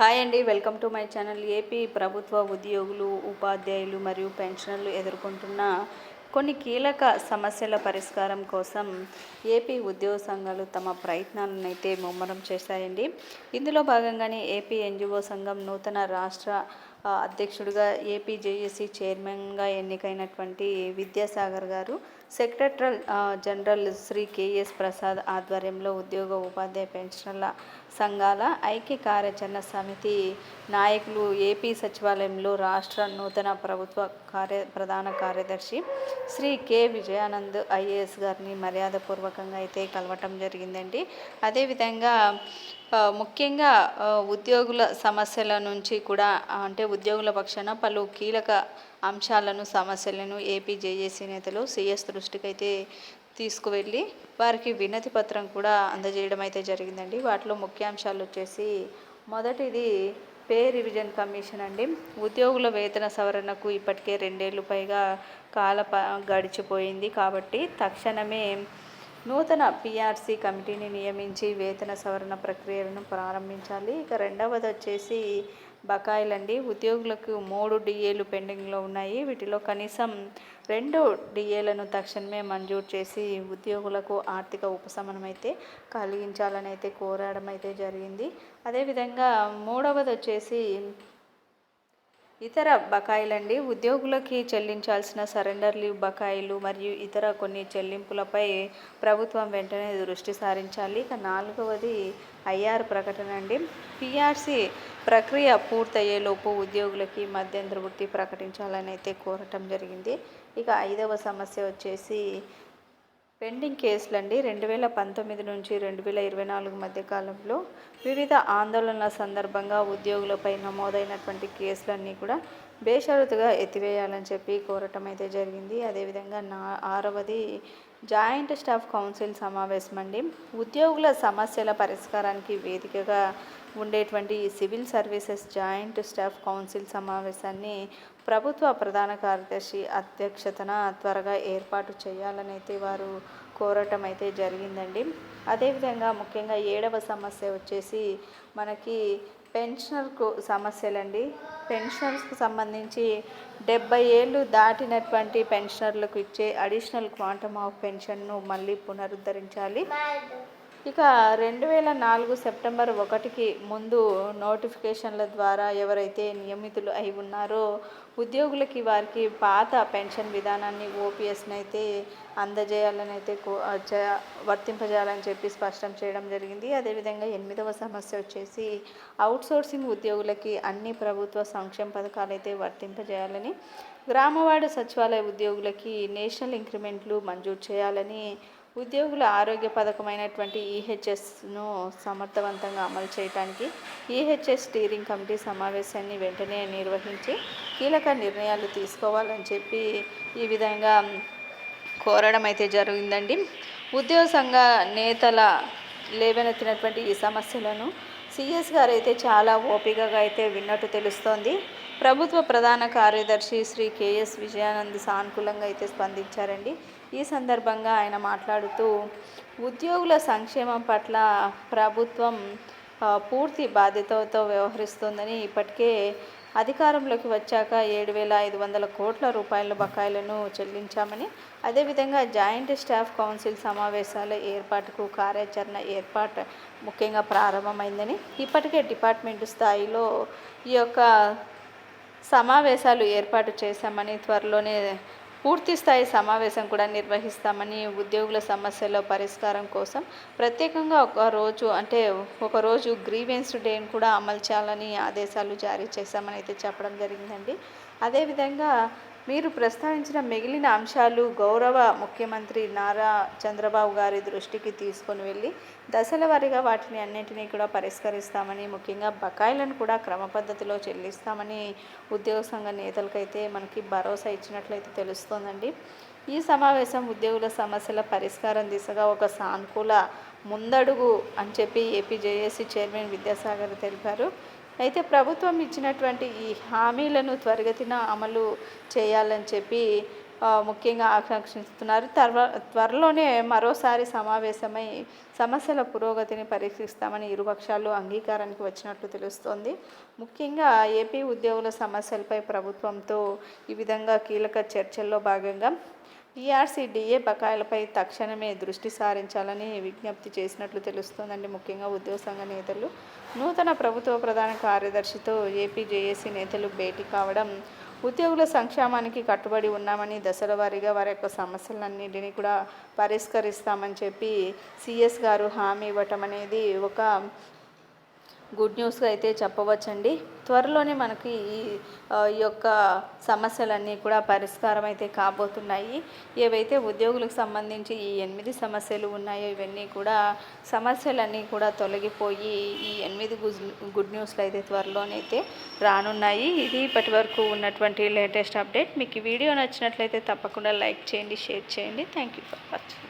Hi అండి welcome to my channel. A P ప్రభుత్వ ఉద్యోగులు ఉపాధ్యాయులు మరియు పెన్షనర్లు ఎదుర్కొంటున్న కొన్ని కీలక సమస్యల పరిష్కారం కోసం ఏపీ ఉద్యోగ సంఘాలు తమ ప్రయత్నాలను అయితే ముమ్మరం చేశాయండి. ఇందులో భాగంగానే ఏపీ ఎన్జిఓ సంఘం నూతన రాష్ట్ర అధ్యక్షుడిగా ఏపీ జేఏసీ చైర్మన్గా ఎన్నికైనటువంటి విద్యాసాగర్ గారు secretary general Shri K S Prasad ఆధ్వర్యంలో ఉద్యోగ ఉపాధ్యాయ పెన్షనర్ల సంఘాల ఐక్య కార్యాచరణ సమితి నాయకులు ఏపీ సచివాలయంలో రాష్ట్ర నూతన ప్రభుత్వ కార్య ప్రధాన కార్యదర్శి శ్రీ కె విజయానంద్ ఐఏఎస్ గారిని మర్యాదపూర్వకంగా అయితే కలవటం జరిగిందండి. అదేవిధంగా ముఖ్యంగా ఉద్యోగుల సమస్యల నుంచి కూడా అంటే ఉద్యోగుల పక్షాన పలు కీలక అంశాలను సమస్యలను ఏపీ జేజేసీ నేతలు సీఎస్ దృష్టికి అయితే తీసుకువెళ్ళి వారికి వినతి పత్రం కూడా అందజేయడం అయితే జరిగిందండి. వాటిలో ముఖ్యాంశాలు వచ్చేసి మొదటిది పే రివిజన్ కమిషన్ అండి. ఉద్యోగుల వేతన సవరణకు ఇప్పటికే రెండేళ్ళు పైగా కాల గడిచిపోయింది కాబట్టి తక్షణమే నూతన పిఆర్సీ కమిటీని నియమించి వేతన సవరణ ప్రక్రియలను ప్రారంభించాలి. ఇక రెండవది వచ్చేసి బకాయిలండి. ఉద్యోగులకు మూడు డిఏలు పెండింగ్లో ఉన్నాయి. వీటిలో కనీసం రెండు డిఏలను తక్షణమే మంజూరు చేసి ఉద్యోగులకు ఆర్థిక ఉపశమనం అయితే కలిగించాలని అయితే కోరడం అయితే జరిగింది. అదేవిధంగా మూడవది వచ్చేసి ఇతర బకాయిలండి. ఉద్యోగులకి చెల్లించాల్సిన సరెండర్ లీవ్ బకాయిలు మరియు ఇతర కొన్ని చెల్లింపులపై ప్రభుత్వం వెంటనే దృష్టి సారించాలి. ఇక నాలుగవది ఐఆర్ ప్రకటన అండి. పిఆర్సి ప్రక్రియ పూర్తయ్యేలోపు ఉద్యోగులకి మధ్యంతర వృత్తి ప్రకటించాలని అయితే కోరటం జరిగింది. ఇక ఐదవ సమస్య వచ్చేసి పెండింగ్ కేసులండి రెండు వేల పంతొమ్మిది నుంచి రెండు వేల ఇరవై నాలుగు మధ్య కాలంలో వివిధ ఆందోళనల సందర్భంగా ఉద్యోగులపై నమోదైనటువంటి కేసులన్నీ కూడా బేషరతుగా ఎత్తివేయాలని చెప్పి కోరటం అయితే జరిగింది. అదేవిధంగా నా ఆరవది జాయింట్ స్టాఫ్ కౌన్సిల్ సమావేశం అండి ఉద్యోగుల సమస్యల పరిష్కారానికి వేదికగా ఉండేటువంటి ఈ civil services joint staff council సమావేశాన్ని ప్రభుత్వ ప్రధాన కార్యదర్శి అధ్యక్షతన త్వరగా ఏర్పాటు చేయాలని అయితే వారు కోరటం అయితే జరిగిందండి. అదేవిధంగా ముఖ్యంగా ఏడవ సమస్య వచ్చేసి మనకి పెన్షనర్కు సమస్యలండి. పెన్షనర్స్కు సంబంధించి డెబ్బై ఏళ్ళు దాటినటువంటి పెన్షనర్లకు ఇచ్చే అడిషనల్ క్వాంటమ్ ఆఫ్ పెన్షన్ను మళ్ళీ పునరుద్ధరించాలి. ఇక రెండు వేల నాలుగు సెప్టెంబర్ ఒకటికి ముందు నోటిఫికేషన్ల ద్వారా ఎవరైతే నియమితులు అయి ఉన్నారో ఉద్యోగులకి వారికి పాత పెన్షన్ విధానాన్ని ఓపీఎస్ని అయితే అందజేయాలని అయితే కో- చే- వర్తింపజేయాలని చెప్పి స్పష్టం చేయడం జరిగింది. అదేవిధంగా ఎనిమిదవ సమస్య వచ్చేసి అవుట్సోర్సింగ్ ఉద్యోగులకి అన్ని ప్రభుత్వ సంక్షేమ పథకాలు అయితే వర్తింపజేయాలని గ్రామవాడ సచివాలయ ఉద్యోగులకి నేషనల్ ఇంక్రిమెంట్లు మంజూరు చేయాలని ఉద్యోగుల ఆరోగ్య పథకమైనటువంటి ఈహెచ్ఎస్ను సమర్థవంతంగా అమలు చేయడానికి ఈహెచ్ఎస్ స్టీరింగ్ కమిటీ సమావేశాన్ని వెంటనే నిర్వహించి కీలక నిర్ణయాలు తీసుకోవాలని చెప్పి ఈ విధంగా కోరడం అయితే జరిగిందండి. ఉద్యోగ సంఘ నేతల లేవనెత్తినటువంటి ఈ సమస్యలను సిఎస్ గారు అయితే చాలా ఓపికగా అయితే విన్నట్టు తెలుస్తోంది. ప్రభుత్వ ప్రధాన కార్యదర్శి శ్రీ కేఎస్ విజయానంద్ సానుకూలంగా అయితే స్పందించారండి. ఈ సందర్భంగా ఆయన మాట్లాడుతూ ఉద్యోగుల సంక్షేమం పట్ల ప్రభుత్వం పూర్తి బాధ్యతతో వ్యవహరిస్తోందని ఇప్పటికే అధికారంలోకి వచ్చాక ఏడు వేల ఐదు వందల కోట్ల రూపాయల బకాయిలను చెల్లించామని అదేవిధంగా జాయింట్ స్టాఫ్ కౌన్సిల్ సమావేశాల ఏర్పాటుకు కార్యాచరణ ఏర్పాటు ముఖ్యంగా ప్రారంభమైందని ఇప్పటికే డిపార్ట్మెంట్ స్థాయిలో ఈ యొక్క సమావేశాలు ఏర్పాటు చేశామని త్వరలోనే పూర్తిస్థాయి సమావేశం కూడా నిర్వహిస్తామని ఉద్యోగుల సమస్యల పరిష్కారం కోసం ప్రత్యేకంగా ఒక రోజు అంటే ఒకరోజు గ్రీవెన్స్ డేని కూడా అమలు చేయాలని ఆదేశాలు జారీ చేశామని అయితే చెప్పడం జరిగిందండి. అదేవిధంగా మీరు ప్రస్తావించిన మిగిలిన అంశాలు గౌరవ ముఖ్యమంత్రి నారా చంద్రబాబు గారి దృష్టికి తీసుకొని వెళ్ళి దశల వారీగా వాటిని అన్నింటినీ కూడా పరిష్కరిస్తామని ముఖ్యంగా బకాయిలను కూడా క్రమ పద్ధతిలో చెల్లిస్తామని ఉద్యోగ సంఘ నేతలకైతే మనకి భరోసా ఇచ్చినట్లయితే తెలుస్తోందండి. ఈ సమావేశం ఉద్యోగుల సమస్యల పరిష్కారం దిశగా ఒక సానుకూల ముందడుగు అని చెప్పి ఏపీ జేఏసీ చైర్మన్ విద్యాసాగర్ తెలిపారు. అయితే ప్రభుత్వం ఇచ్చినటువంటి ఈ హామీలను త్వరగతిన అమలు చేయాలని చెప్పి ముఖ్యంగా ఆకాంక్షిస్తున్నారు. త్వర త్వరలోనే మరోసారి సమావేశమై సమస్యల పురోగతిని పరీక్షిస్తామని ఇరుపక్షాలు అంగీకారానికి వచ్చినట్లు తెలుస్తోంది. ముఖ్యంగా ఏపీ ఉద్యోగుల సమస్యలపై ప్రభుత్వంతో ఈ విధంగా కీలక చర్చల్లో భాగంగా ఈఆర్సీడీఏ బకాయిలపై తక్షణమే దృష్టి సారించాలని విజ్ఞప్తి చేసినట్లు తెలుస్తోందండి. ముఖ్యంగా ఉద్యోగ సంఘ నేతలు నూతన ప్రభుత్వ ప్రధాన కార్యదర్శితో ఏపీజేఏసీ నేతలు భేటీ కావడం ఉద్యోగుల సంక్షేమానికి కట్టుబడి ఉన్నామని దశల వారీగా వారి యొక్క సమస్యలన్నింటినీ కూడా పరిష్కరిస్తామని చెప్పి సిఎస్ గారు హామీ ఇవ్వటం అనేది ఒక గుడ్ న్యూస్గా అయితే చెప్పవచ్చండి. త్వరలోనే మనకి ఈ యొక్క సమస్యలన్నీ కూడా పరిష్కారం అయితే కాబోతున్నాయి. ఏవైతే ఉద్యోగులకు సంబంధించి ఈ ఎనిమిది సమస్యలు ఉన్నాయో ఇవన్నీ కూడా సమస్యలన్నీ కూడా తొలగిపోయి ఈ ఎనిమిది గుడ్ గుడ్ న్యూస్లు అయితే త్వరలోనైతే రానున్నాయి. ఇది ఇప్పటి వరకు ఉన్నటువంటి లేటెస్ట్ అప్డేట్. మీకు ఈ వీడియో నచ్చినట్లయితే తప్పకుండా లైక్ చేయండి షేర్ చేయండి. Thank you for watching.